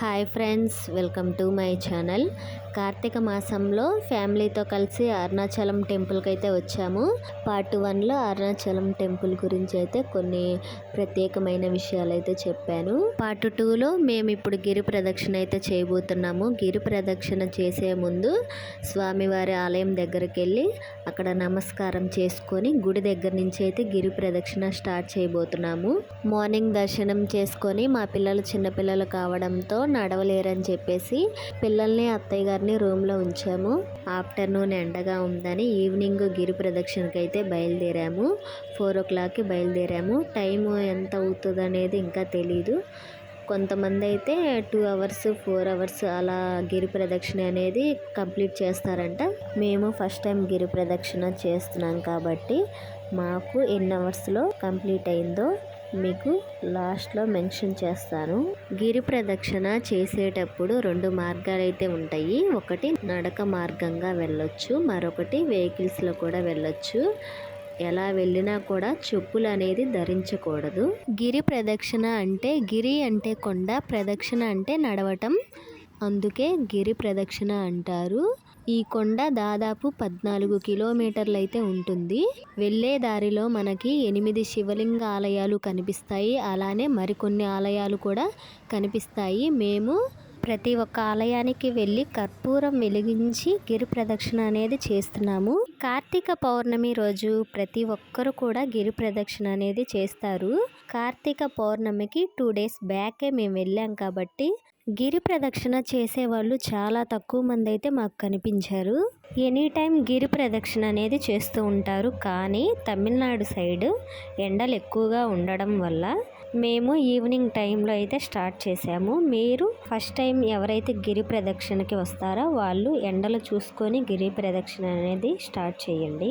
Hi friends welcome to my channel. Karthika మాసంలో ఫ్యామిలీతో కలిసి అరుణాచలం టెంపుల్కి అయితే వచ్చాము. పార్ట్ వన్లో అరుణాచలం టెంపుల్ గురించి అయితే కొన్ని ప్రత్యేకమైన విషయాలు అయితే చెప్పాను. పార్ట్ టూలో మేము ఇప్పుడు గిరి ప్రదక్షిణ అయితే చేయబోతున్నాము. గిరి ప్రదక్షిణ చేసే ముందు స్వామివారి ఆలయం దగ్గరికి వెళ్ళి అక్కడ నమస్కారం చేసుకొని గుడి దగ్గర నుంచి అయితే గిరి ప్రదక్షిణ స్టార్ట్ చేయబోతున్నాము. మార్నింగ్ దర్శనం చేసుకొని మా పిల్లలు చిన్నపిల్లలు కావడంతో నడవలేరని చెప్పేసి పిల్లల్ని అత్తయ్య గారిని రూమ్లో ఉంచాము. ఆఫ్టర్నూన్ ఎండగా ఉందని ఈవినింగ్ గిరి ప్రదక్షిణకి అయితే బయలుదేరాము. ఫోర్ ఓ క్లాక్కి బయలుదేరాము. టైం ఎంత అవుతుంది అనేది ఇంకా తెలీదు. కొంతమంది అయితే టూ అవర్స్ ఫోర్ అవర్స్ అలా గిరి ప్రదక్షిణ అనేది కంప్లీట్ చేస్తారంట. మేము ఫస్ట్ టైం గిరి ప్రదక్షిణ చేస్తున్నాం కాబట్టి మాకు ఎన్ని అవర్స్లో కంప్లీట్ అయిందో మీకు లాస్ట్లో మెన్షన్ చేస్తాను. గిరి ప్రదక్షిణ చేసేటప్పుడు రెండు మార్గాలు అయితే ఉంటాయి. ఒకటి నడక మార్గంగా వెళ్ళొచ్చు. మరొకటి వెహికల్స్లో కూడా వెళ్ళొచ్చు. ఎలా వెళ్ళినా కూడా చెప్పులు అనేది ధరించకూడదు. గిరి ప్రదక్షిణ అంటే గిరి అంటే కొండ ప్రదక్షిణ అంటే నడవటం. అందుకే గిరి ప్రదక్షిణ అంటారు. ఈ కొండ దాదాపు పద్నాలుగు కిలోమీటర్లు అయితే ఉంటుంది. వెళ్ళే దారిలో మనకి ఎనిమిది శివలింగ ఆలయాలు కనిపిస్తాయి. అలానే మరికొన్ని ఆలయాలు కూడా కనిపిస్తాయి. మేము ప్రతి ఒక్క ఆలయానికి వెళ్ళి కర్పూరం వెలిగించి గిరి ప్రదక్షిణ అనేది చేస్తున్నాము. కార్తీక పౌర్ణమి రోజు ప్రతి ఒక్కరు కూడా గిరి ప్రదక్షిణ అనేది చేస్తారు. కార్తీక పౌర్ణమికి టూ డేస్ బ్యాకే మేము వెళ్ళాం కాబట్టి గిరి ప్రదక్షిణ చేసేవాళ్ళు చాలా తక్కువ మంది అయితే మాకు కనిపించారు. ఎనీ టైం గిరి ప్రదక్షిణ అనేది చేస్తూ ఉంటారు. కానీ తమిళనాడు సైడ్ ఎండలు ఎక్కువగా ఉండడం వల్ల మేము ఈవినింగ్ టైంలో అయితే స్టార్ట్ చేసాము. మీరు ఫస్ట్ టైం ఎవరైతే గిరి ప్రదక్షిణకి వస్తారో వాళ్ళు ఎండలు చూసుకొని గిరి ప్రదక్షిణ అనేది స్టార్ట్ చేయండి.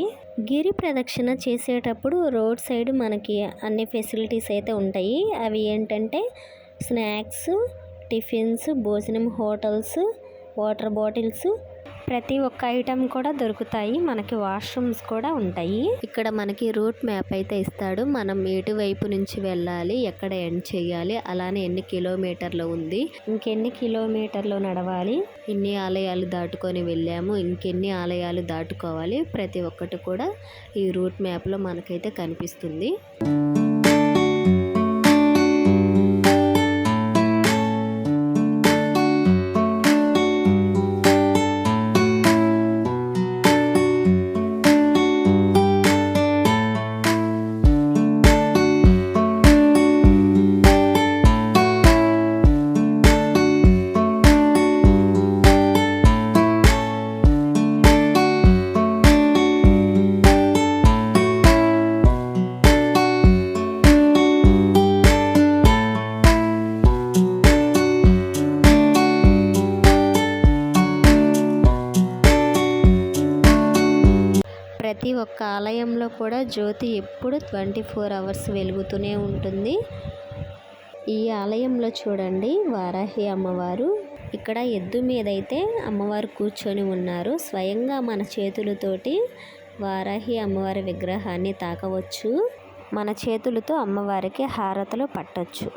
గిరి ప్రదక్షిణ చేసేటప్పుడు రోడ్ సైడ్ మనకి అన్ని ఫెసిలిటీస్ అయితే ఉంటాయి. అవి ఏంటంటే స్నాక్స్ టిఫిన్స్ భోజనం హోటల్స్ వాటర్ బాటిల్స్. ప్రతి ఒక్క ఐటెం కూడా దొరుకుతాయి. మనకి వాష్రూమ్స్ కూడా ఉంటాయి. ఇక్కడ మనకి రూట్ మ్యాప్ అయితే ఇస్తాడు. మనం ఎటువైపు నుంచి వెళ్ళాలి ఎక్కడ ఎండ్ చేయాలి అలానే ఎన్ని కిలోమీటర్లు ఉంది ఇంకెన్ని కిలోమీటర్లు నడవాలి ఎన్ని ఆలయాలు దాటుకొని వెళ్ళాము ఇంకెన్ని ఆలయాలు దాటుకోవాలి ప్రతి ఒక్కటి కూడా ఈ రూట్ మ్యాప్లో మనకైతే కనిపిస్తుంది. ప్రతి ఒక్క ఆలయంలో కూడా జ్యోతి ఎప్పుడు ట్వంటీ ఫోర్ అవర్స్ వెలుగుతూనే ఉంటుంది. ఈ ఆలయంలో చూడండి వారాహి అమ్మవారు. ఇక్కడ ఎద్దు మీద అయితే అమ్మవారు కూర్చొని ఉన్నారు. స్వయంగా మన చేతులతోటి వారాహి అమ్మవారి విగ్రహాన్ని తాకవచ్చు. మన చేతులతో అమ్మవారికి హారతలు పట్టచ్చు.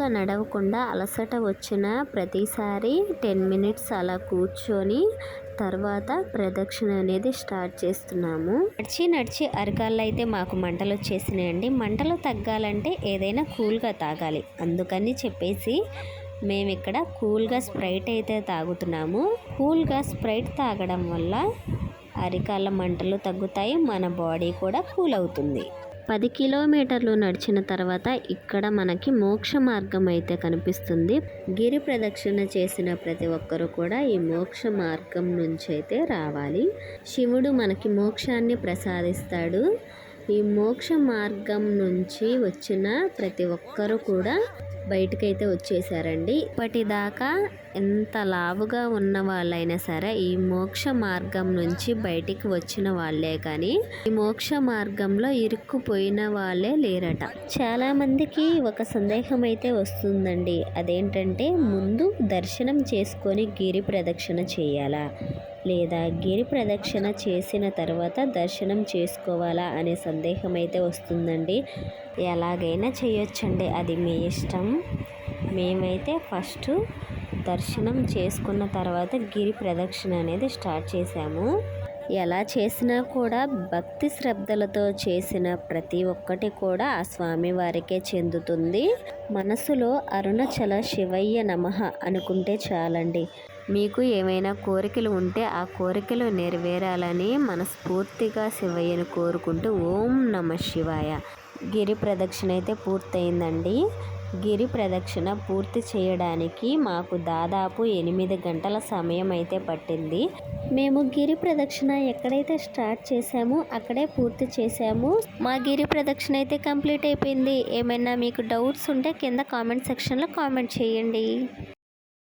ఎక్కువగా నడవకుండా అలసట వచ్చిన ప్రతిసారి టెన్ మినిట్స్ అలా కూర్చొని తర్వాత ప్రదక్షిణ అనేది స్టార్ట్ చేస్తున్నాము. నడిచి నడిచి అరకాళ్ళు అయితే మాకు మంటలు వచ్చేసినాయండి. మంటలు తగ్గాలంటే ఏదైనా కూల్గా తాగాలి. అందుకని చెప్పేసి మేము ఇక్కడ కూల్గా స్ప్రైట్ అయితే తాగుతున్నాము. కూల్గా స్ప్రైట్ తాగడం వల్ల అరికాళ్ళ మంటలు తగ్గుతాయి. మన బాడీ కూడా కూల్ అవుతుంది. పది కిలోమీటర్లు నడిచిన తర్వాత ఇక్కడ మనకి మోక్ష మార్గం అయితే కనిపిస్తుంది. గిరి ప్రదక్షిణ చేసిన ప్రతి ఒక్కరు కూడా ఈ మోక్ష మార్గం నుంచి అయితే రావాలి. శివుడు మనకి మోక్షాన్ని ప్రసాదిస్తాడు. ఈ మోక్ష మార్గం నుంచి వచ్చిన ప్రతి ఒక్కరు కూడా బయటకైతే వచ్చేసారండి. ఇప్పటిదాకా ఎంత లావుగా ఉన్న వాళ్ళైనా సరే ఈ మోక్ష మార్గం నుంచి బయటికి వచ్చిన వాళ్ళే కానీ ఈ మోక్ష మార్గంలో ఇరుక్కుపోయిన వాళ్ళే లేరట. చాలా మందికి ఒక సందేహం అయితే వస్తుందండి. అదేంటంటే ముందు దర్శనం చేసుకొని గిరి ప్రదక్షిణ చేయాలా? లేదా గిరి ప్రదక్షిణ చేసిన తర్వాత దర్శనం చేసుకోవాలా అనే సందేహం అయితే వస్తుందండి. ఎలాగైనా చేయొచ్చండి. అది మీ ఇష్టం. మేమైతే ఫస్ట్ దర్శనం చేసుకున్న తర్వాత గిరి ప్రదక్షిణ అనేది స్టార్ట్ చేశాము. ఎలా చేసినా కూడా భక్తి శ్రద్ధలతో చేసిన ప్రతి ఒక్కటి కూడా ఆ స్వామి వారికే చెందుతుంది. మనసులో అరుణచల శివయ్య నమః అనుకుంటే చాలండి. మీకు ఏమైనా కోరికలు ఉంటే ఆ కోరికలు నెరవేరాలని మనస్ఫూర్తిగా శివయ్యను కోరుకుంటూ ఓం నమ శివాయ. గిరి ప్రదక్షిణ అయితే పూర్తయిందండి. గిరి ప్రదక్షిణ పూర్తి చేయడానికి మాకు దాదాపు ఎనిమిది గంటల సమయం అయితే పట్టింది. మేము గిరి ప్రదక్షిణ ఎక్కడైతే స్టార్ట్ చేసామో అక్కడే పూర్తి చేసాము మా గిరి ప్రదక్షిణ అయితే కంప్లీట్ అయిపోయింది. ఏమైనా మీకు డౌట్స్ ఉంటే కింద కామెంట్ సెక్షన్లో కామెంట్ చేయండి.